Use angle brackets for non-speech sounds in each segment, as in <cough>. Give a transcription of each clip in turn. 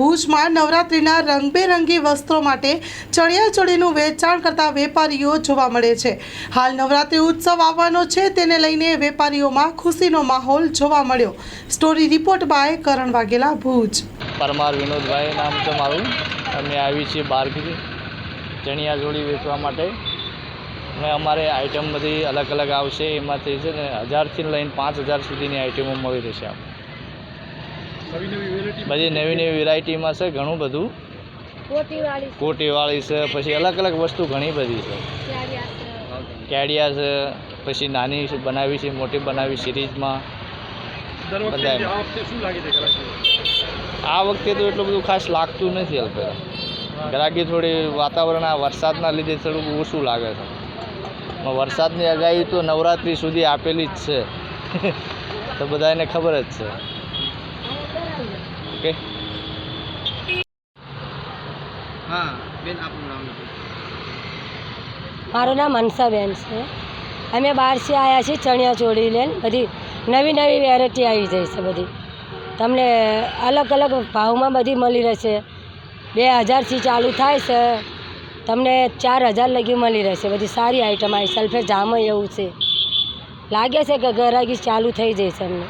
ભુજમાં નવરાત્રિના રંગબેરંગી વસ્ત્રો માટે ચણિયાચોળીનું વેચાણ કરતા વેપારીઓ જોવા મળે છે. હાલ નવરાત્રિ ઉત્સવ આવવાનો છે, તેને લઈને વેપારીઓમાં ખુશીનો માહોલ જોવા મળ્યો. Story report by Karan Vaghela, Bhuj. Parmar Vinodbhai નામ છે મારું. અમે આવી છીએ બારગી ચણિયા જોડી વેચવા માટે. અને અમારે આઈટમ બધી અલગ અલગ આવશે, એમાંથી છે ને હજારથી લઈને પાંચ હજાર સુધીની આઈટમો મળી રહેશે આપ બધી નવી નવી વેરાયટીમાં છે ઘણું બધું. કોટીવાળી છે. પછી અલગ અલગ વસ્તુ ઘણી બધી છે. કેડિયા છે પછી નાની બનાવી છે મોટી બનાવી સિરીઝમાં. બધા આ વખતે તો એટલું બધું ખાસ લાગતું નથી અલ્પેરા ગ્રાહકી થોડી વાતાવરણ આ વરસાદના લીધે થોડુંક ઓછું લાગે છે. પણ વરસાદની આગાહી તો નવરાત્રિ સુધી આપેલી જ છે. <laughs> તો બધાને ખબર જ છે. ઓકે. હા, બેન, આપનું નામ મારું નામ હંસાબેન છે. અમે બહારથી આવ્યા છીએ ચણિયા ચોળી લઈને. બધી નવી નવી વેરાયટી આવી જાય છે બધી. તમને અલગ અલગ ભાવમાં બધી મળી રહેશે. બે હજારથી ચાલુ થાય છે. તમને ચાર હજાર લગી મળી રહેશે. બધી સારી આઈટમ આવી. સલ્ફેટ જામ એવું છે. લાગે છે કે ગરાગી ચાલુ થઈ જશે અમને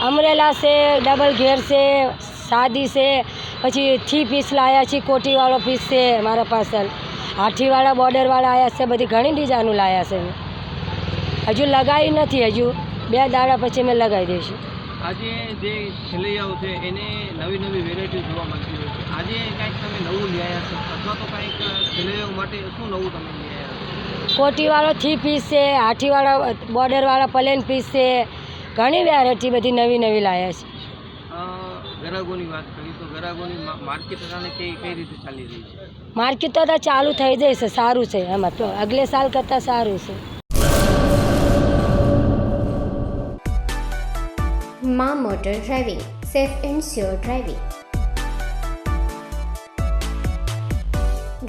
અમરેલા છે ડબલ ઘેર છે સાદી છે પછી થી પીસ લાવ્યા છે કોટીવાળો પીસ છે મારા પાસે હાથીવાળા બોર્ડરવાળા આવ્યા છે બધી ઘણી ડિઝાઇનો લાવ્યા છે. હજુ લગાવી નથી હજુ. બે દાડા પછી મેં લગાવી દઈશું. આજે જે ખેલૈયાઓ છે એને નવી નવી વેરાયટી જોવા મળતી હોય છે. આજે કાંઈક તમે નવું લઈ આવ્યા છો? અથવા તો કાંઈક ખેલૈયાઓ માટે શું નવું તમે છો? કોટીવાળો થ્રી પીસ છે હાથીવાળા બોર્ડરવાળા પલેન પીસ છે. ઘણી વેરાયટી બધી નવી નવી લાવ્યા છે. અ, વાત કરી તો ગરાગોની માર્કેટ કઈ કઈ રીતે ચાલી રહી છે? માર્કેટ તો ચાલુ થઈ જશે સારું છે. એમાં તો અગલે સાલ કરતાં સારું છે. મા motor driving safe and sure driving.